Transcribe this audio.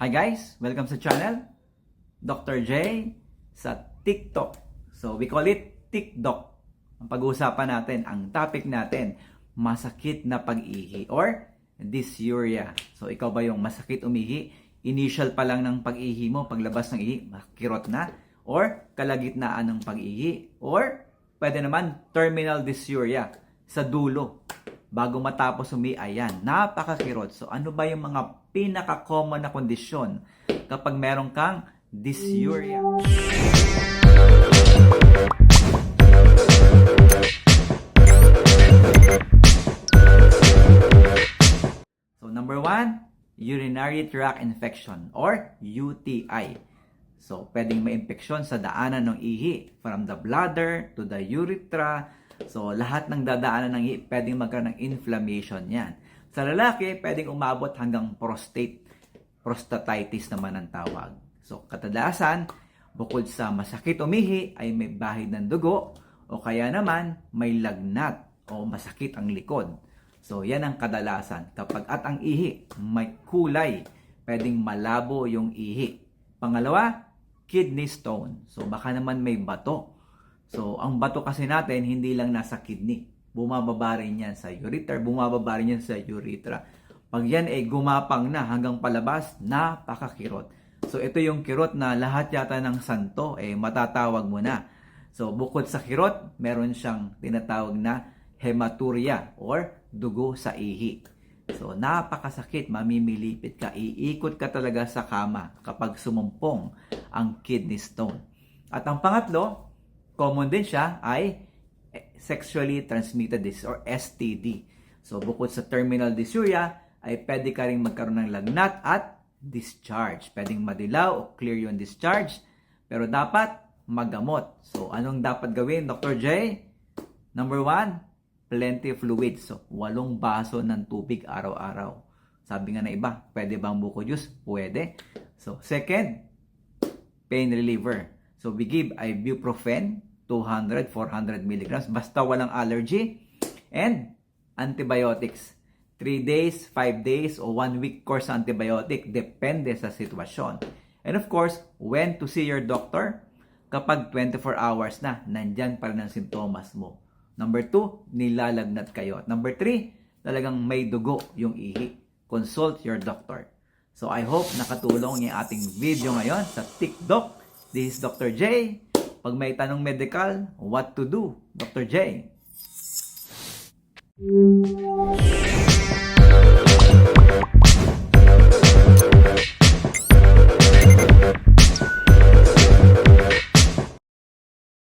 Hi guys! Welcome sa channel. Dr. J sa TikTok. So we call it TikTok. Ang pag-uusapan natin, ang topic natin, masakit na pag-ihi or dysuria. So ikaw ba yung masakit umihi? Initial pa lang ng pag-ihi mo, paglabas ng ihi, makirot na? Or kalagitnaan ng pag-ihi? Or pwede naman terminal dysuria sa dulo bago matapos umi, ayan, napakakirot. So, ano ba yung mga pinaka-common na kondisyon kapag meron kang dysuria? So, number one, urinary tract infection or UTI. So, pwedeng may infeksyon sa daanan ng ihi from the bladder to the urethra. So, lahat ng dadaanan ng ihi, pwedeng magkaroon ng inflammation yan. Sa lalaki, pwedeng umabot hanggang prostate. Prostatitis naman ang tawag. So, kadalasan, bukod sa masakit umihi, ay may bahid ng dugo o kaya naman may lagnat o masakit ang likod. So, yan ang kadalasan. Kapag at ang ihi, may kulay, pwedeng malabo yung ihi. Pangalawa, kidney stone. So, baka naman may bato. So, ang bato kasi natin, hindi lang nasa kidney. Bumababa rin yan sa urethra, bumababa rin yan sa urethra. Pag yan ay gumapang na hanggang palabas, napakakirot. So, ito yung kirot na lahat yata ng santo, eh, matatawag mo na. So, bukod sa kirot, meron siyang tinatawag na hematuria or dugo sa ihi. So, napakasakit, mamimilipit ka, iikot ka talaga sa kama kapag sumumpong ang kidney stone. At ang pangatlo, common din siya ay sexually transmitted disease or STD. So, bukod sa terminal dysuria, ay pwede ka rin magkaroon ng lagnat at discharge. Pwedeng madilaw o clear yung discharge, pero dapat magamot. So, anong dapat gawin, Dr. J? Number one, plenty of fluids. So, walong baso ng tubig araw-araw. Sabi nga na iba, pwede bang buko juice? Pwede. So, second, pain reliever. So, we give ibuprofen, 200, 400 milligrams, basta walang allergy. And, antibiotics. 3 days, 5 days, o 1 week course antibiotic. Depende sa sitwasyon. And of course, when to see your doctor? Kapag 24 hours na, nandyan pa rin ang sintomas mo. Number 2, nilalagnat kayo. Number 3, talagang may dugo yung ihi. Consult your doctor. So I hope nakatulong yung ating video ngayon sa TikTok. This is Dr. J. Pag may tanong medical, what to do? Dr. J.